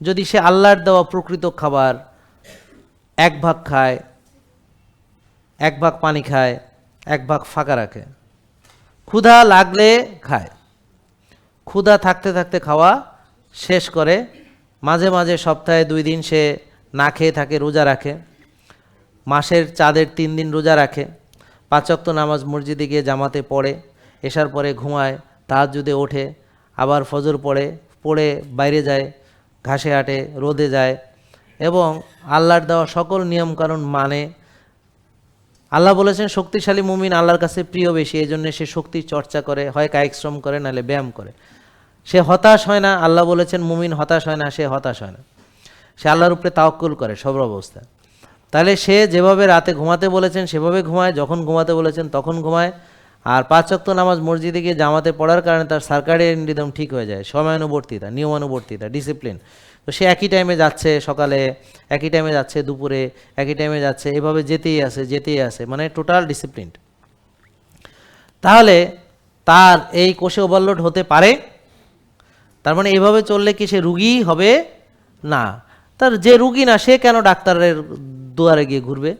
যদি সে আল্লাহর দেওয়া প্রকৃত খাবার এক ভাগ খায়, এক ভাগ পানি খায়, এক ভাগ ফাঁকা রাখে, ক্ষুধা লাগলে খায়। ক্ষুধা থাকতে থাকতে খাওয়া শেষ করে, মাঝে মাঝে সপ্তাহে দুই দিন সে না খেয়ে থাকে, রোজা রাখে। মাসের চাঁদের তিন দিন রোজা রাখে। পাঁচক্ত নামাজ মসজিদে গিয়ে জামাতে পড়ে, এসার পরে ঘুমায় তাহাজুদে ওঠে, আবার ফজর পড়ে পড়ে বাইরে যায় ঘাসে হাঁটে রোদে যায় এবং আল্লাহর দেওয়া সকল নিয়মকানুন মানে আল্লাহ বলেছেন, শক্তিশালী মুমিন আল্লাহর কাছে প্রিয় বেশি এই জন্য সে শক্তির চর্চা করে, হয় কায়িক শ্রম করে, নাহলে ব্যায়াম করে। সে হতাশ হয় না, আল্লাহ বলেছেন, মুমিন হতাশ হয় না, সে হতাশ হয় না। সে আল্লাহর উপরে তাওক্কুল করে সব অবস্থায় তাহলে সে যেভাবে রাতে ঘুমাতে বলেছেন, সেভাবে ঘুমায়, যখন ঘুমাতে বলেছেন, তখন ঘুমায়। আর পাঁচ ওয়াক্ত নামাজ মসজিদে গিয়ে জামাতে পড়ার কারণে তার সার্কারিয়ান রিদম ঠিক হয়ে যায়, সময়ানুবর্তিতা, নিয়মানুবর্তিতা ডিসিপ্লিন তো সে একই টাইমে যাচ্ছে সকালে, একই টাইমে যাচ্ছে দুপুরে, একই টাইমে যাচ্ছে, এভাবে যেতেই আসে যেতেই আসে মানে টোটাল ডিসিপ্লিন তাহলে তার এই কোষে ওভারলোড হতে পারে, তার মানে এভাবে চললে কি সে রুগী হবে? না। তার যে রুগী না, সে কেন ডাক্তারের দুয়ারে গিয়ে ঘুরবে?